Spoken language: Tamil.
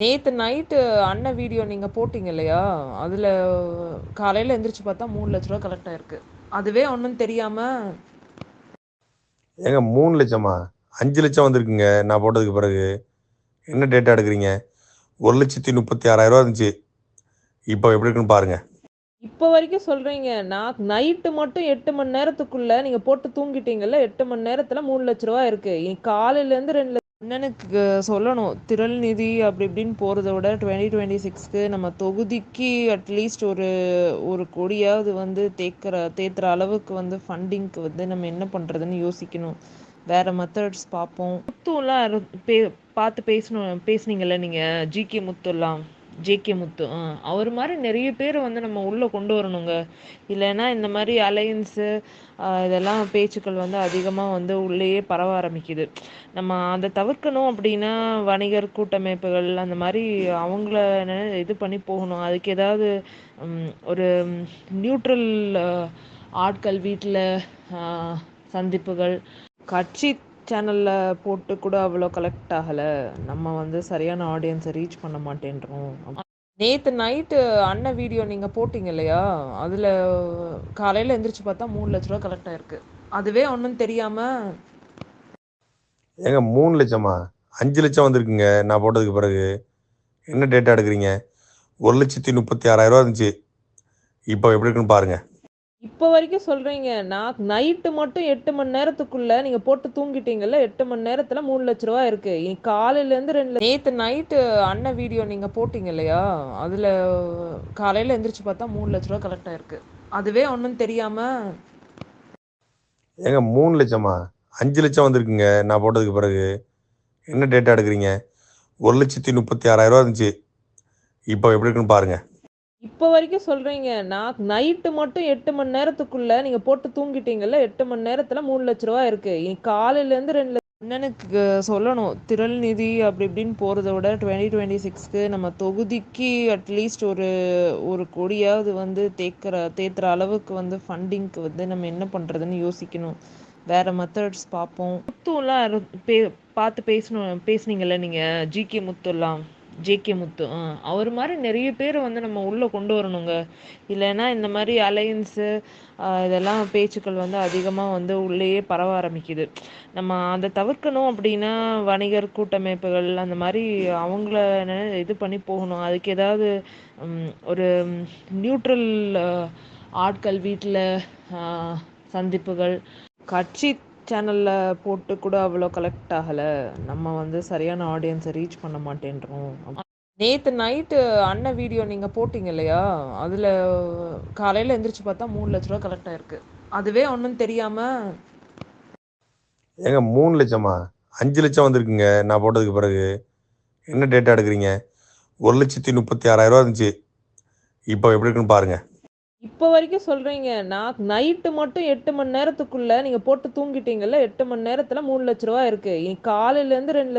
நேத்து நைட்டு அண்ணன் வீடியோ நீங்க போட்டீங்க இல்லையா? அதுல காலையில எந்திரிச்சு பார்த்தா ரூ. 3,00,000 கலெக்ட் ஆயிருக்கு. அதுவே ஒண்ணும் தெரியாம ஏங்க 3,00,000மா? 5,00,000 வந்திருக்குங்க நான் போட்டதுக்கு பிறகு. என்ன டேட்டா எடுக்குறீங்க? ரூ. 1,36,000 இருந்துச்சு. இப்போ எப்படி இருக்குன்னு பாருங்க. இப்ப வரைக்கும் சொல்றீங்க. நான் நைட்டு மட்டும் 8 மணி நேரத்துக்குள்ள நீங்க போட்டு தூங்கிட்டீங்கல்ல, 8 மணி நேரத்துல ரூ. 3,00,000 இருக்கு. இ காலையிலேருந்து 2 அண்ணனுக்கு சொல்லணும். திரள் நிதி அப்படி இப்படின்னு போகிறத விட 2026க்கு நம்ம தொகுதிக்கு அட்லீஸ்ட் ஒரு ஒரு கோடியாவது வந்து தேக்குற தேத்துற அளவுக்கு வந்து ஃபண்டிங்க்கு வந்து நம்ம என்ன பண்ணுறதுன்னு யோசிக்கணும். வேற மெத்தட்ஸ் பார்ப்போம். முத்துலாம் பே பார்த்து பேசணும் பேசுனீங்கல்ல நீங்கள் ஜிகே முத்துலாம். ஜேகே முத்து. அவர் மாதிரி நிறைய பேரை வந்து நம்ம உள்ளே கொண்டு வரணுங்க. இல்லைன்னா இந்த மாதிரி அலையன்ஸு இதெல்லாம் பேச்சுக்கள் வந்து அதிகமாக வந்து உள்ளேயே பரவ ஆரம்பிக்குது. நம்ம அதை தவிர்க்கணும் அப்படின்னா, வணிகர் கூட்டமைப்புகள் அந்த மாதிரி அவங்கள இது பண்ணி போகணும். அதுக்கு ஏதாவது ஒரு நியூட்ரல் ஆட்கள் வீட்டில் சந்திப்புகள், கட்சி சேனலில் போட்டு கூட அவ்வளோ கலெக்ட் ஆகலை நம்ம வந்து சரியான ஆடியன்ஸை ரீச் பண்ண மாட்டேன்றோம். நேற்று நைட்டு அண்ணன் வீடியோ நீங்கள் போட்டிங்க இல்லையா? அதில் காலையில் எந்திரிச்சு பார்த்தா மூணு லட்ச ரூபா கலெக்ட் ஆயிருக்கு. அதுவே ஒன்றும் தெரியாமல் ஏங்க மூணு லட்சமாக அஞ்சு லட்சம் வந்திருக்குங்க நான் போட்டதுக்கு பிறகு. என்ன டேட்டா எடுக்குறீங்க? ரூ. 1,36,000 இருந்துச்சு. இப்போ எப்படி இருக்குன்னு பாருங்கள் இப்போ வரைக்கும் சொல்றீங்க. நான் நைட்டு மட்டும் எட்டு மணி நேரத்துக்குள்ள நீங்க போட்டு தூங்கிட்டீங்கல்ல, எட்டு மணி நேரத்துல ரூ. 3,00,000 இருக்கு. இ காலையிலேருந்து 2 நேத்து நைட்டு அண்ணன் வீடியோ நீங்க போட்டீங்க இல்லையா? அதுல காலையில எந்திரிச்சு பார்த்தா மூணு லட்ச ரூபா கலெக்ட் ஆயிருக்கு. அதுவே ஒன்றும் தெரியாம ஏங்க 3,00,000மா? 5,00,000 வந்திருக்குங்க நான் போட்டதுக்கு பிறகு. என்ன டேட்டா எடுக்குறீங்க? ரூ. 1,36,000 இருந்துச்சு. இப்போ எப்படி இருக்குன்னு பாருங்க. இப்போ வரைக்கும் சொல்கிறீங்க நான் நைட்டு மட்டும் எட்டு மணி நேரத்துக்குள்ள நீங்கள் போட்டு தூங்கிட்டீங்கல்ல, எட்டு மணி நேரத்தில் மூணு 3,00,000 இருக்கு. இ காலையிலேருந்து 2 அண்ணனுக்கு சொல்லணும். திரள் நிதி அப்படி இப்படின்னு போகிறத விட 2026க்கு நம்ம தொகுதிக்கு அட்லீஸ்ட் ஒரு ஒரு கோடியாவது வந்து தேக்குற தேத்துற அளவுக்கு வந்து ஃபண்டிங்க்கு வந்து நம்ம என்ன பண்ணுறதுன்னு யோசிக்கணும். வேற மெத்தட்ஸ் பார்ப்போம். முத்துலாம் பே பார்த்து பேசணும் பேசுனீங்கல்ல நீங்கள் ஜிகே முத்துலாம். ஜேகே முத்து. அவர் மாதிரி நிறைய பேரை வந்து நம்ம உள்ளே கொண்டு வரணுங்க. இல்லைன்னா இந்த மாதிரி அலையன்ஸு இதெல்லாம் பேச்சுக்கள் வந்து அதிகமாக வந்து உள்ளேயே பரவ ஆரம்பிக்குது. நம்ம அதை தவிர்க்கணும் அப்படின்னா, வணிகர் கூட்டமைப்புகள் அந்த மாதிரி அவங்கள இது பண்ணி போகணும். அதுக்கு ஏதாவது ஒரு நியூட்ரல் ஆட்கள் வீட்டில் சந்திப்புகள், கட்சி சேனலில் போட்டு கூட அவ்வளோ கலெக்ட் ஆகலை நம்ம வந்து சரியான ஆடியன்ஸை ரீச் பண்ண மாட்டேன்றோம். நேற்று நைட்டு அண்ணன் வீடியோ நீங்கள் போட்டிங்க இல்லையா? அதில் காலையில் எந்திரிச்சு பார்த்தா மூணு லட்ச ரூபா கலெக்ட் ஆயிருக்கு. அதுவே ஒன்றும் தெரியாமல் ஏங்க 3,00,000மா? 5,00,000 வந்திருக்குங்க நான் போட்டதுக்கு பிறகு. என்ன டேட்டா எடுக்குறீங்க? ரூ. 1,36,000 இருந்துச்சு. இப்போ எப்படி இருக்குன்னு பாருங்கள் இப்போ வரைக்கும் சொல்றீங்க. நான் நைட்டு மட்டும் எட்டு மணி நேரத்துக்குள்ள நீங்க போட்டு தூங்கிட்டீங்கல்ல, எட்டு மணி நேரத்துல லட்ச 3,00,000 இருக்கு. இ காலையிலேருந்து ரெண்டு